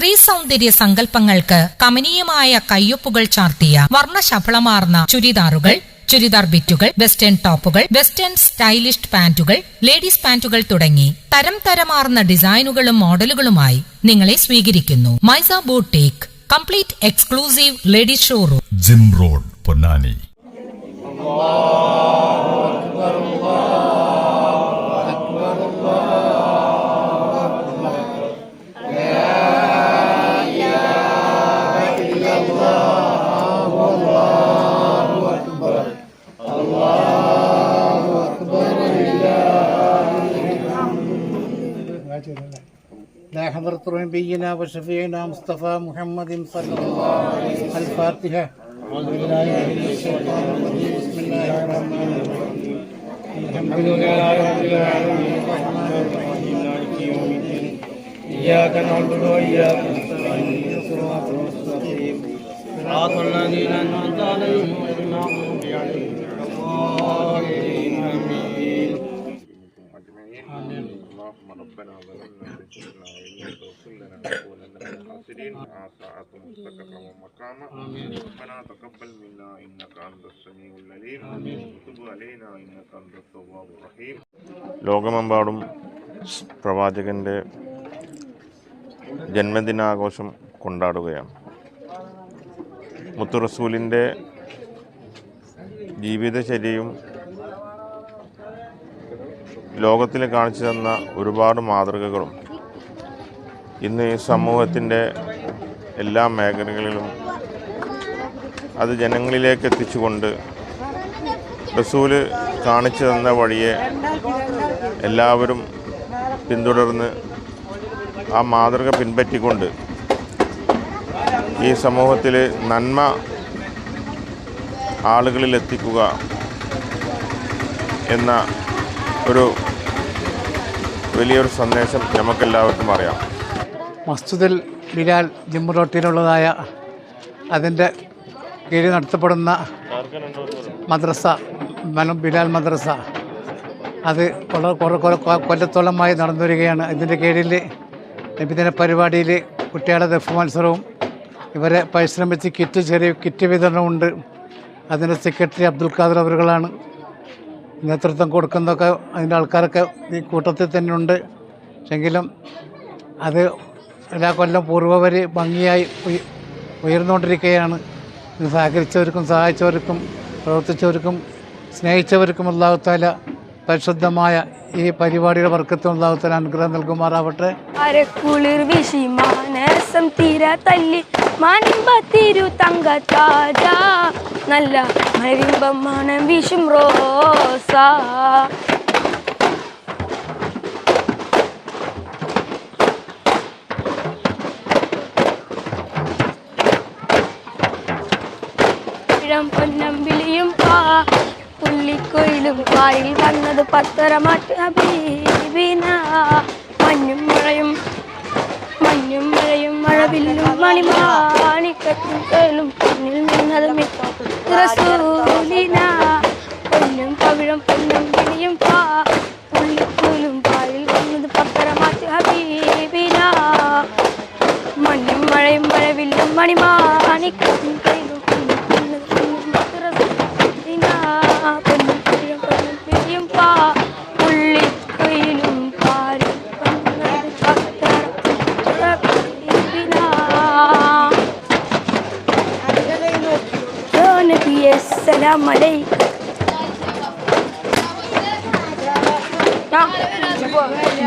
സ്ത്രീ സൗന്ദര്യ സങ്കല്പങ്ങൾക്ക് കമനീയമായ കയ്യൊപ്പുകൾ ചാർത്തിയ വർണശഫളമാർന്ന ചുരിദാറുകൾ ചുരിദാർ ബിറ്റുകൾ വെസ്റ്റേൺ ടോപ്പുകൾ വെസ്റ്റേൺ സ്റ്റൈലിഷ് പാന്റുകൾ ലേഡീസ് പാന്റുകൾ തുടങ്ങി തരം തരമാർന്ന ഡിസൈനുകളും മോഡലുകളുമായി നിങ്ങളെ സ്വീകരിക്കുന്നു. Maisa boutique complete exclusive ladies showroom. Gym road Ponnani. لا حضرة نبينا وشفيعنا مصطفى محمد صلى الله عليه وسلم. الفاتحة. بسم الله الرحمن الرحيم. الحمد لله رب العالمين. الرحمن الرحيم. مالك يوم الدين. إياك نعبد وإياك نستعين. الصراط المستقيم. صراط الذين أنعمت عليهم غير المغضوب عليهم ولا الضالين. آمين. اللهم ربنا ظلمنا انفسنا وان لم تغفر لنا لنكونن من الخاسرين ساعة مستقرا ومقاما ربنا تقبل منا انك انت السميع العليم وتب علينا انك انت التواب الرحيم ലോകമെമ്പാടും പ്രവാചകന്റെ ജന്മദിനാഘോഷം കൊണ്ടാടുകയാണ് മുത്തു റസൂലിൻ്റെ ജീവിതചര്യയും ലോകത്തിൽ കാണിച്ചു തന്ന ഒരുപാട് മാതൃകകളും ഇന്ന് ഈ സമൂഹത്തിന്റെ എല്ലാ മേഖലകളിലും അത് ജനങ്ങളിലേക്ക് എത്തിച്ചുകൊണ്ട് റസൂൽ കാണിച്ചു തന്ന വഴിയെ എല്ലാവരും പിന്തുടർന്ന് ആ മാതൃക പിൻപറ്റിക്കൊണ്ട് ഈ സമൂഹത്തിൽ നന്മ ആളുകളിൽ എത്തിക്കുക എന്ന ഒരു വലിയൊരു സന്ദേശം നമുക്കെല്ലാവർക്കും അറിയാം. മസ്തുദിൽ ബിലാൽ ജിമ്മു റോട്ടിലുള്ളതായ അതിന്റെ കീഴിൽ നടത്തപ്പെടുന്ന മദ്രസ മനം ബിലാൽ മദ്രസ അത് കൊല്ലത്തോളമായി നടന്നു വരികയാണ് ഇതിന്റെ കീഴിൽ നബിദിന പരിപാടിയിൽ കുട്ടികളുടെ ദഫ് മത്സരവും ഇവരെ പരിശ്രമിച്ച് കിറ്റ് ചെറിയ കിറ്റ് വിതരണമുണ്ട് അതിന്റെ സെക്രട്ടറി അബ്ദുൽ ഖാദർ അവറുകളാണ് നേതൃത്വം കൊടുക്കുന്നതൊക്കെ അതിന്റെ ആൾക്കാരൊക്കെ ഈ കൂട്ടത്തിൽ തന്നെ ഉണ്ട് പക്ഷെങ്കിലും അത് എല്ലാ കൊല്ലം പൂർവവരി ഭംഗിയായി ഉയ- ഉയർന്നുകൊണ്ടിരിക്കുകയാണ്. ഇത് സഹകരിച്ചവർക്കും സഹായിച്ചവർക്കും പ്രവർത്തിച്ചവർക്കും സ്നേഹിച്ചവർക്കും അള്ളാഹുത്താല പരിശുദ്ധമായ ഈ പരിപാടിയുടെ വർക്കത്തും അള്ളാഹുത്താല അനുഗ്രഹം നൽകുമാറാവട്ടെ. നല്ല മരിമ്പം വിഷും റോസ ഇളം പൊന്നമ്പിളിയും പാ പുള്ളിക്കൊയിലും പായിൽ വന്നത് പത്തര മാറ്റ് ഹബീബിന. മഞ്ഞും മഴയും മഞ്ഞും മഴയും മഴവില്ലും മണിമാണിക്കത്തും തേലും പിന്നിൽ നിന്നത് റസൂലിന. പൊന്നും പവിഴം പൊന്നും പിടിയും പാ പുള്ളിക്കോലും പായിൽ വന്നത് പത്തര മാറ്റ് ഹബീബിന. മണ്ണും മഴയും മഴവില്ലും മണിമാണിക്കത്തും തേലും പൊന്നിൽ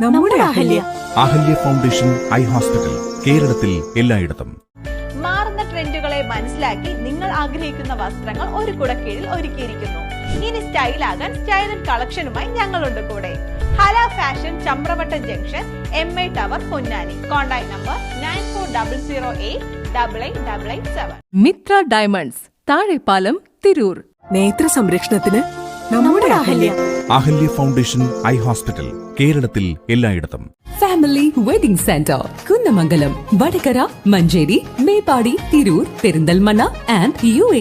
നമ്മുടെ Ahalya. Ahalya. Foundation eye hospital കേരളത്തിൽ എല്ലായിടത്തും. മാറുന്ന ട്രെൻഡുകളെ മനസ്സിലാക്കി നിങ്ങൾ ആഗ്രഹിക്കുന്ന വസ്ത്രങ്ങൾ ഒരു കുടക്കീഴിൽ ഒരുക്കിയിരിക്കുന്നു. ഇനി സ്റ്റൈലാകാൻ സ്റ്റൈൽ ആൻഡ് കളക്ഷനുമായി ഞങ്ങളുണ്ട് കൂടെ. Hala fashion Chamravattam junction M I tower Ponnani. Contact number nine four double zero eight double eight double eight seven. Mitra diamonds Thazhepalam Tirur. നേത്ര സംരക്ഷണത്തിന് നമ്മുടെ Ahalya. Ahalya. Foundation eye hospital കേരളത്തിൽ എല്ലായിടത്തും. Family wedding centre Kunnamangalam Vadakara Manjeri Meppadi Tirur Perinthalmanna and U A.